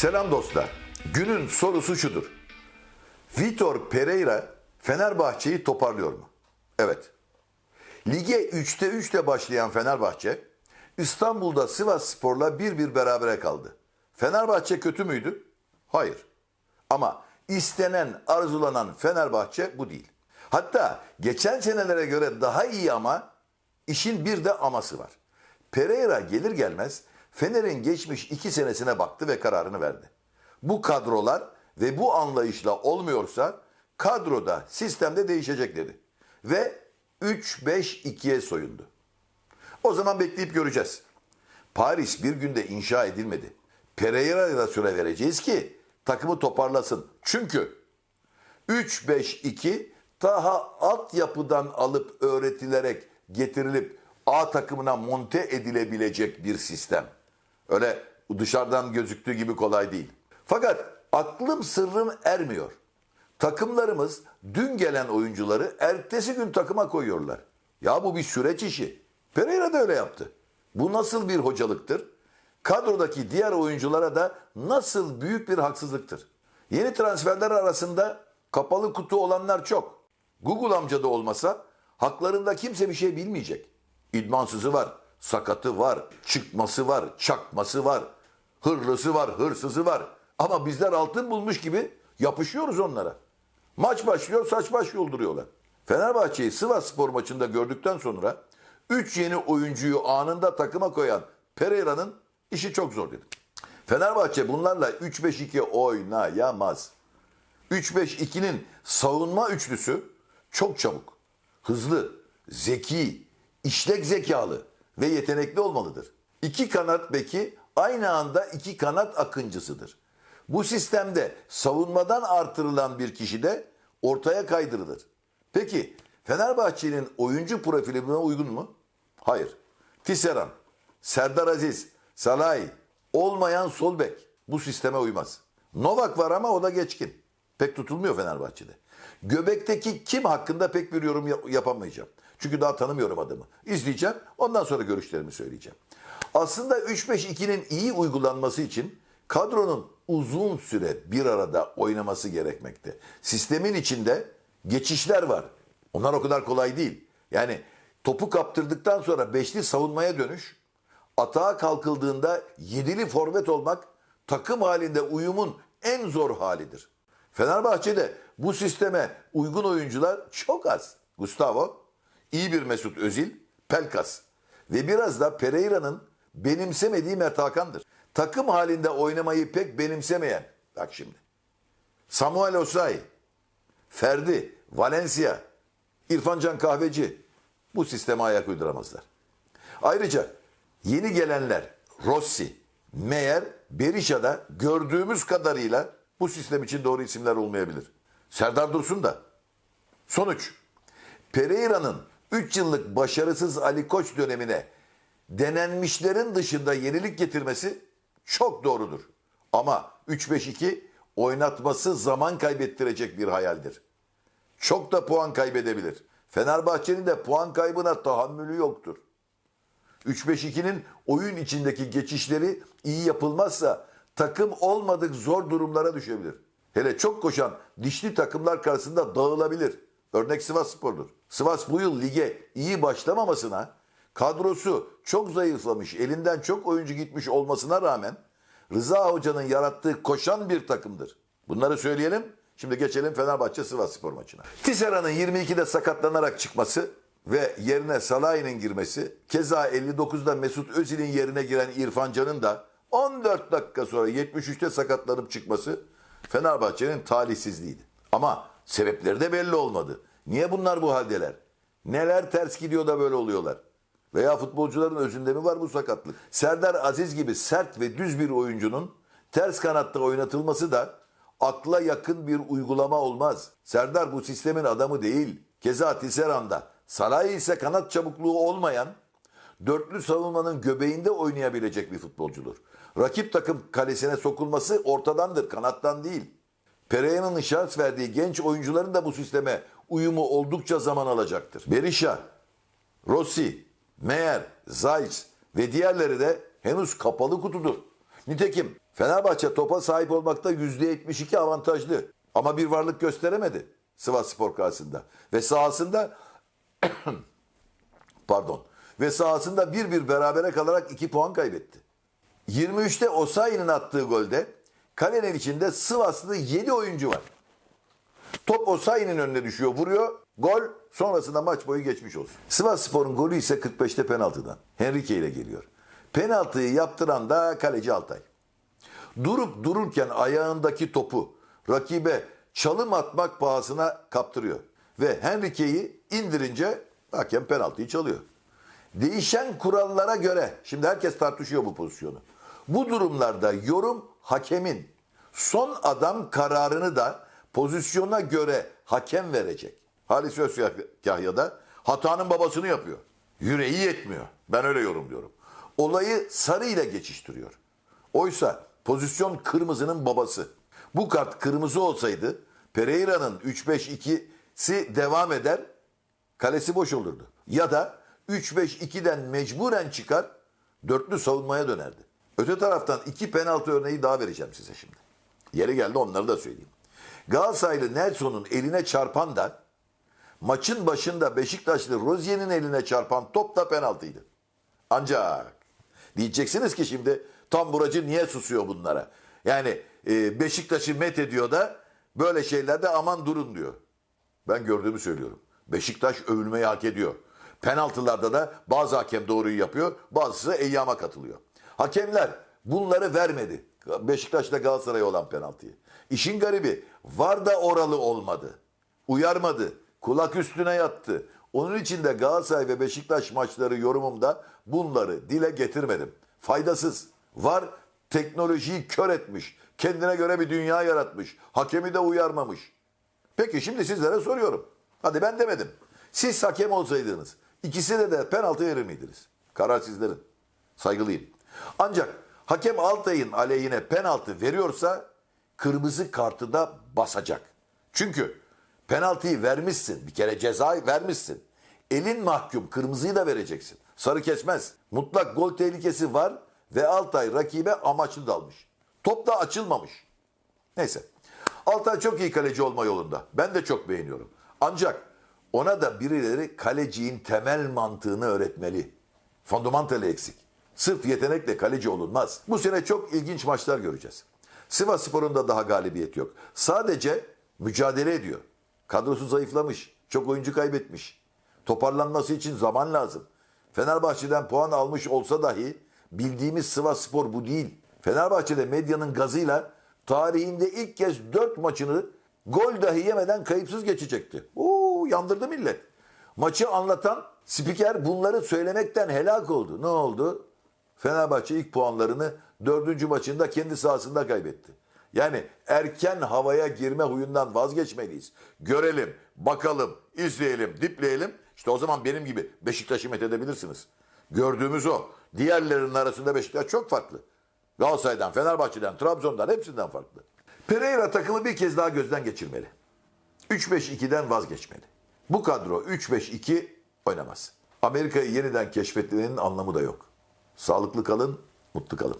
Selam dostlar. Günün sorusu şudur. Vitor Pereira Fenerbahçe'yi toparlıyor mu? Evet. Lige 3'te 3 ile başlayan Fenerbahçe İstanbul'da Sivas Spor'la 1-1 berabere kaldı. Fenerbahçe kötü müydü? Hayır. Ama istenen, arzulanan Fenerbahçe bu değil. Hatta geçen senelere göre daha iyi ama işin bir de aması var. Pereira gelir gelmez Fener'in geçmiş iki senesine baktı ve kararını verdi. Bu kadrolar ve bu anlayışla olmuyorsa kadroda, sistemde değişecek dedi. Ve 3-5-2'ye soyundu. O zaman bekleyip göreceğiz. Paris bir günde inşa edilmedi. Pereira'ya da süre vereceğiz ki takımı toparlasın. Çünkü 3-5-2 daha altyapıdan alıp öğretilerek getirilip A takımına monte edilebilecek bir sistem. Öyle dışarıdan gözüktüğü gibi kolay değil. Fakat aklım sırrım ermiyor. Takımlarımız dün gelen oyuncuları ertesi gün takıma koyuyorlar. Ya bu bir süreç işi. Pereira da öyle yaptı. Bu nasıl bir hocalıktır? Kadrodaki diğer oyunculara da nasıl büyük bir haksızlıktır? Yeni transferler arasında kapalı kutu olanlar çok. Google amca da olmasa haklarında kimse bir şey bilmeyecek. İdmansızı var, sakatı var, çıkması var, çakması var, hırlısı var, hırsızı var. Ama bizler altın bulmuş gibi yapışıyoruz onlara. Maç başlıyor, saç baş yolduruyorlar. Fenerbahçe'yi Sivas Spor maçında gördükten sonra 3 yeni oyuncuyu anında takıma koyan Pereira'nın işi çok zor dedim. Fenerbahçe bunlarla 3-5-2 oynayamaz. 3-5-2'nin savunma üçlüsü çok çabuk, hızlı, zeki, işlek zekalı ve yetenekli olmalıdır. İki kanat beki aynı anda iki kanat akıncısıdır. Bu sistemde savunmadan artırılan bir kişi de ortaya kaydırılır. Peki Fenerbahçe'nin oyuncu profili buna uygun mu? Hayır. Tisseran, Serdar Aziz, Salay olmayan sol bek bu sisteme uymaz. Novak var ama o da geçkin. Pek tutulmuyor Fenerbahçe'de. Göbek'teki kim hakkında pek bir yorum yap- yapamayacağım. Çünkü daha tanımıyorum adamı. İzleyeceğim ondan sonra görüşlerimi söyleyeceğim. Aslında 3-5-2'nin iyi uygulanması için kadronun uzun süre bir arada oynaması gerekmekte. Sistemin içinde geçişler var. Onlar o kadar kolay değil. Yani topu kaptırdıktan sonra beşli savunmaya dönüş, atağa kalkıldığında yedili forvet olmak takım halinde uyumun en zor halidir. Fenerbahçe'de bu sisteme uygun oyuncular çok az. Gustavo, iyi bir Mesut Özil, Pelkas ve biraz da Pereira'nın benimsemediği Mert Hakan'dır. Takım halinde oynamayı pek benimsemeyen, bak şimdi, Samuel Osayi, Ferdi, Valencia, İrfan Can Kahveci bu sisteme ayak uyduramazlar. Ayrıca yeni gelenler Rossi, Meyer, Berisha da gördüğümüz kadarıyla bu sistem için doğru isimler olmayabilir. Serdar Dursun da. Sonuç. Pereira'nın 3 yıllık başarısız Ali Koç dönemine denenmişlerin dışında yenilik getirmesi çok doğrudur. Ama 3-5-2 oynatması zaman kaybettirecek bir hayaldir. Çok da puan kaybedebilir. Fenerbahçe'nin de puan kaybına tahammülü yoktur. 3-5-2'nin oyun içindeki geçişleri iyi yapılmazsa takım olmadık zor durumlara düşebilir. Hele çok koşan dişli takımlar karşısında dağılabilir. Örnek Sivas Spor'dur. Sivas bu yıl lige iyi başlamamasına, kadrosu çok zayıflamış, elinden çok oyuncu gitmiş olmasına rağmen Rıza Hoca'nın yarattığı koşan bir takımdır. Bunları söyleyelim. Şimdi geçelim Fenerbahçe Sivas Spor maçına. Tissera'nın 22'de sakatlanarak çıkması ve yerine Salah'ın girmesi, keza 59'da Mesut Özil'in yerine giren İrfan Can'ın da 14 dakika sonra 73'te sakatlanıp çıkması Fenerbahçe'nin talihsizliğiydi. Ama sebepleri de belli olmadı. Niye bunlar bu haldeler? Neler ters gidiyor da böyle oluyorlar? Veya futbolcuların özünde mi var bu sakatlık? Serdar Aziz gibi sert ve düz bir oyuncunun ters kanatta oynatılması da akla yakın bir uygulama olmaz. Serdar bu sistemin adamı değil. Keza Tisserand'da Saray ise kanat çabukluğu olmayan dörtlü savunmanın göbeğinde oynayabilecek bir futbolcudur. Rakip takım kalesine sokulması ortadandır, kanattan değil. Pereira'nın şans verdiği genç oyuncuların da bu sisteme uyumu oldukça zaman alacaktır. Berisha, Rossi, Meyer, Zayt ve diğerleri de henüz kapalı kutudur. Nitekim Fenerbahçe topa sahip olmakta %72 avantajlı. Ama bir varlık gösteremedi Sivas Spor karşısında. Ve sahasında pardon ve sahasında bir bir berabere kalarak 2 puan kaybetti. 23'te Osayi'nin attığı golde kalenin içinde Sivaslı 7 oyuncu var. Top Osayi'nin önüne düşüyor, vuruyor. Gol sonrasında maç boyu geçmiş olsun. Sivas Spor'un golü ise 45'te penaltıdan. Henrique ile geliyor. Penaltıyı yaptıran da kaleci Altay. Durup dururken ayağındaki topu rakibe çalım atmak pahasına kaptırıyor. Ve Henrique'yi indirince hakem penaltıyı çalıyor. Değişen kurallara göre, şimdi herkes tartışıyor bu pozisyonu. Bu durumlarda yorum hakemin. Son adam kararını da pozisyona göre hakem verecek. Halis Özkahya da hatanın babasını yapıyor. Yüreği yetmiyor. Ben öyle yorumluyorum. Olayı sarı ile geçiştiriyor. Oysa pozisyon kırmızının babası. Bu kart kırmızı olsaydı Pereira'nın 3-5-2'si devam eder, kalesi boş olurdu. Ya da 3-5-2'den mecburen çıkar, dörtlü savunmaya dönerdi. Öte taraftan iki penaltı örneği daha vereceğim size şimdi. Yeri geldi onları da söyleyeyim. Galatasaraylı Nelson'un eline çarpan da maçın başında Beşiktaşlı Rozier'in eline çarpan top da penaltıydı. Ancak diyeceksiniz ki şimdi tam buracı niye susuyor bunlara? Yani e, Beşiktaş'ı met ediyor da böyle şeylerde aman durun diyor. Ben gördüğümü söylüyorum. Beşiktaş övülmeyi hak ediyor. Penaltılarda da bazı hakem doğruyu yapıyor, bazısı eyyama katılıyor. Hakemler bunları vermedi. Beşiktaş'ta Galatasaray'a olan penaltıyı. İşin garibi var da oralı olmadı. Uyarmadı. Kulak üstüne yattı. Onun için de Galatasaray ve Beşiktaş maçları yorumumda bunları dile getirmedim. Faydasız. Var teknolojiyi kör etmiş. Kendine göre bir dünya yaratmış. Hakemi de uyarmamış. Peki şimdi sizlere soruyorum. Hadi ben demedim. Siz hakem olsaydınız ikisine de penaltı verir miydiniz? Karar sizlerin. Saygılıyım. Ancak hakem Altay'ın aleyhine penaltı veriyorsa kırmızı kartı da basacak. Çünkü penaltıyı vermişsin. Bir kere cezayı vermişsin. Elin mahkum kırmızıyı da vereceksin. Sarı kesmez. Mutlak gol tehlikesi var ve Altay rakibe amaçlı dalmış. Top da açılmamış. Neyse. Altay çok iyi kaleci olma yolunda. Ben de çok beğeniyorum. Ancak ona da birileri kaleciğin temel mantığını öğretmeli. Fundamentali eksik. Sırf yetenekle kaleci olunmaz. Bu sene çok ilginç maçlar göreceğiz. Sivas Spor'un da daha galibiyet yok. Sadece mücadele ediyor. Kadrosu zayıflamış. Çok oyuncu kaybetmiş. Toparlanması için zaman lazım. Fenerbahçe'den puan almış olsa dahi bildiğimiz Sivas Spor bu değil. Fenerbahçe'de medyanın gazıyla tarihinde ilk kez 4 maçını gol dahi yemeden kayıpsız geçecekti. Oo yandırdı millet. Maçı anlatan spiker bunları söylemekten helak oldu. Ne oldu? Fenerbahçe ilk puanlarını dördüncü maçında kendi sahasında kaybetti. Yani erken havaya girme huyundan vazgeçmeliyiz. Görelim, bakalım, izleyelim, dipleyelim. İşte o zaman benim gibi Beşiktaş'ı met edebilirsiniz. Gördüğümüz o. Diğerlerinin arasında Beşiktaş çok farklı. Galatasaray'dan, Fenerbahçe'den, Trabzon'dan hepsinden farklı. Pereira takımı bir kez daha gözden geçirmeli. 3-5-2'den vazgeçmeli. Bu kadro 3-5-2 oynamaz. Amerika'yı yeniden keşfetmenin anlamı da yok. Sağlıklı kalın, mutlu kalın.